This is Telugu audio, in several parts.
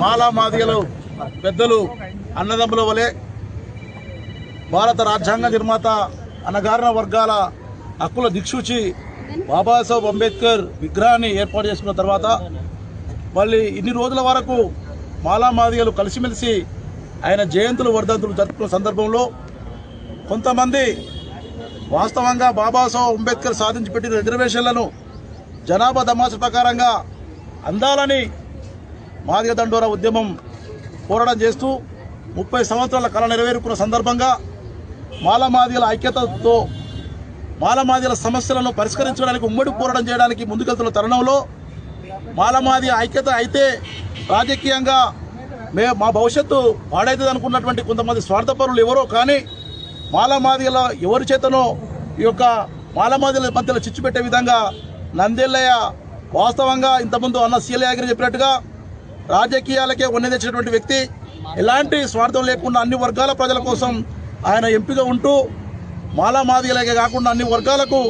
మాలామాదిగలు పెద్దలు అన్నదమ్ముల వలె భారత రాజ్యాంగ నిర్మాత అనగారిన వర్గాల హక్కుల దిక్సూచి బాబాసాహెబ్ అంబేద్కర్ విగ్రహాన్ని ఏర్పాటు చేసుకున్న తర్వాత మళ్ళీ ఇన్ని రోజుల వరకు మాలా మాదిగలు కలిసిమెలిసి ఆయన జయంతులు వర్ధంతులు జరుపుకున్న సందర్భంలో కొంతమంది వాస్తవంగా బాబాసాహెబ్ అంబేద్కర్ సాధించి పెట్టిన రిజర్వేషన్లను జనాభా దమాస ప్రకారంగా అందాలని మాదిగ దండోర ఉద్యమం పోరాటం చేస్తూ ముప్పై సంవత్సరాల కళ నెరవేరుకున్న సందర్భంగా మాలమాదిగల ఐక్యతతో మాలమాదిగల సమస్యలను పరిష్కరించడానికి ఉమ్మడి పోరాటం చేయడానికి ముందుకెళ్తున్న తరుణంలో మాలమాది ఐక్యత అయితే రాజకీయంగా మే మా భవిష్యత్తు పాడైతుంది అనుకున్నటువంటి కొంతమంది స్వార్థపరులు ఎవరో కానీ మాలమాదిగల ఎవరి చేతనో ఈ యొక్క మాలమాదిల మధ్యలో చిచ్చు పెట్టే విధంగా నందెల్లయ్య వాస్తవంగా ఇంతకుముందు అన్న సీలయాగిరి చెప్పినట్టుగా రాజకీయాలకే వన్నె తెచ్చినటువంటి వ్యక్తి. ఎలాంటి స్వార్థం లేకుండా అన్ని వర్గాల ప్రజల కోసం ఆయన ఎంపిక ఉంటూ మాలామాదిగలకే కాకుండా అన్ని వర్గాలకు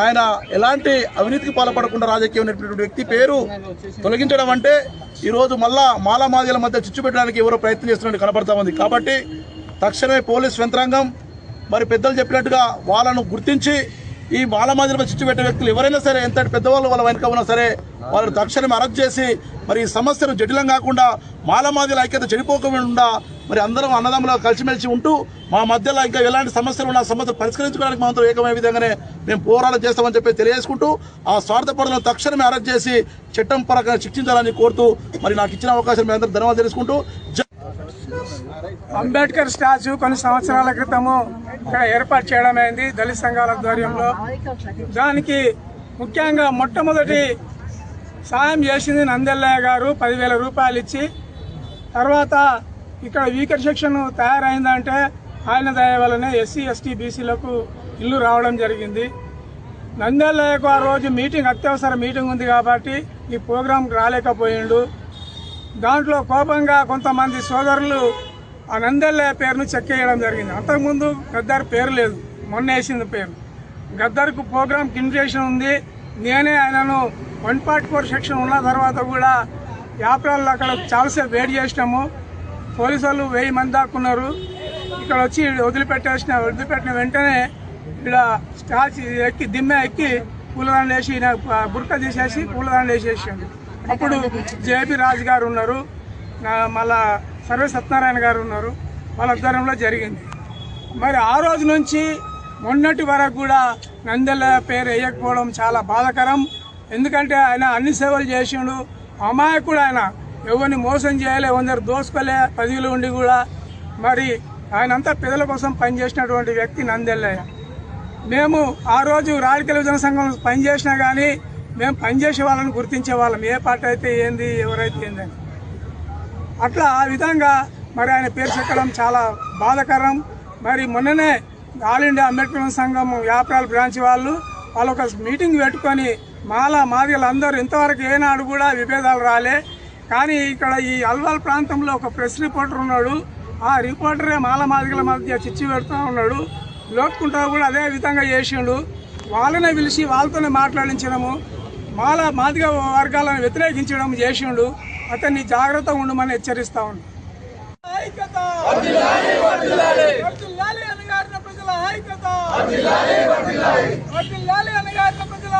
ఆయన ఎలాంటి అవినీతికి పాల్పడకుండా రాజకీయం వ్యక్తి పేరు తొలగించడం అంటే ఈరోజు మళ్ళా మాలామాదిగల మధ్య చిచ్చు పెట్టడానికి ఎవరో ప్రయత్నం చేస్తున్నట్టు కనబడతా ఉంది. కాబట్టి తక్షణమే పోలీస్ యంత్రాంగం మరి పెద్దలు చెప్పినట్టుగా వాళ్ళను గుర్తించి ఈ మాలమాదిరిపై చిచ్చు పెట్టే వ్యక్తులు ఎవరైనా సరే ఎంతటి పెద్దవాళ్ళు వాళ్ళ వెనుక ఉన్నా సరే వాళ్ళని తక్షణమే అరెస్ట్ చేసి మరి ఈ సమస్యను జటిలం కాకుండా మాలమాదిల ఐక్యత చెడిపోకుండా మరి అందరం అన్నదమ్ములో కలిసిమెలిసి ఉంటూ మా మధ్యలో ఇంకా ఎలాంటి సమస్యలు ఉన్న సమస్యలు పరిష్కరించుకోవడానికి మాత్రం ఏకమైన విధంగానే మేము పోరాటం చేస్తామని చెప్పి తెలియజేసుకుంటూ ఆ స్వార్థపరులను తక్షణమే అరెస్ట్ చేసి చట్టం పరంగా శిక్షించాలని కోరుతూ మరి నాకు ఇచ్చిన అవకాశం మీ అందరూ ధన్యవాదాలు తెలుసుకుంటూ అంబేద్కర్ స్టాచ్యూ కొన్ని సంవత్సరాల క్రితము ఏర్పాటు చేయడం అయింది దళిత సంఘాల ఆధ్వర్యంలో. దానికి ముఖ్యంగా మొట్టమొదటి సాయం చేసింది నందెల్లయ్య గారు పదివేల రూపాయలు ఇచ్చి తర్వాత ఇక్కడ వీకర్ సెక్షన్ తయారైందంటే ఆయన దయ వల్లనే ఎస్సీ ఎస్టీ బీసీలకు ఇల్లు రావడం జరిగింది. నందెల్లయ్యకు ఆ రోజు మీటింగ్ అత్యవసర మీటింగ్ ఉంది కాబట్టి ఈ ప్రోగ్రాంకి రాలేకపోయిండు. దాంట్లో కోపంగా కొంతమంది సోదరులు ఆ నందెల్లయ్య పేరును చెక్కేయడం జరిగింది. అంతకుముందు గద్దారి పేరు లేదు. మొన్న వేసింది పేరు. గద్దర్కు ప్రోగ్రామ్ ఇన్విటేషన్ ఉంది. నేనే ఆయనను వన్ పార్ట్ ఫోర్ సెక్షన్ ఉన్న తర్వాత కూడా యాప్రాల్లో అక్కడ చాలాసేపు వెయిట్ చేసినాము. పోలీసు వాళ్ళు వెయ్యి మంది దాక్కున్నారు ఇక్కడ వచ్చి వదిలిపెట్టేసిన వదిలిపెట్టిన వెంటనే ఇక్కడ స్టాచ్ ఎక్కి దిమ్మె ఎక్కి పూలదండ వేసి బుర్క తీసేసి పూలదండ వేసేసాడు. అప్పుడు జేపీ రాజు గారు ఉన్నారు మళ్ళా సర్వే సత్యనారాయణ గారు ఉన్నారు. వాళ్ళ ఆధ్వర్యంలో జరిగింది. మరి ఆ రోజు నుంచి మొన్నటి వరకు కూడా నందెల పేరు వేయకపోవడం చాలా బాధాకరం. ఎందుకంటే ఆయన అన్ని సేవలు చేసిండు. అమాయకుడు ఆయన. ఎవరిని మోసం చేయలే కొందరు దోసుకోలే పదవిలో ఉండి కూడా మరి ఆయనంతా పిల్లల కోసం పనిచేసినటువంటి వ్యక్తి నందెల్లయ్య. మేము ఆ రోజు రాజకీయ విభజన సంఘం పనిచేసినా కానీ మేము పనిచేసే వాళ్ళని గుర్తించే వాళ్ళం. ఏ పార్టీ అయితే ఏంది ఎవరైతే ఏందని అట్లా ఆ విధంగా మరి ఆయన పేరు చెక్కడం చాలా బాధాకరం. మరి మొన్ననే ఆల్ ఇండియా అంబేద్కర్ సంఘం వ్యాపారాల బ్రాంచ్ వాళ్ళు వాళ్ళు ఒక మీటింగ్ పెట్టుకొని మాల మాదిగలు అందరూ ఇంతవరకు ఏనాడు కూడా విభేదాలు రాలే. కానీ ఇక్కడ ఈ అల్వాల్ ప్రాంతంలో ఒక ప్రెస్ రిపోర్టర్ ఉన్నాడు. ఆ రిపోర్టరే మాల మాదిగల మధ్య చిచ్చి పెడుతూ ఉన్నాడు. లోక్కుంటా కూడా అదే విధంగా చేసిండు. వాళ్ళనే పిలిచి వాళ్ళతోనే మాట్లాడించడము మాల మాదిగ వర్గాలను వ్యతిరేకించడం చేసిండు. అతన్ని జాగ్రత్తగా ఉండమని హెచ్చరిస్తా అణగారిన ప్రజల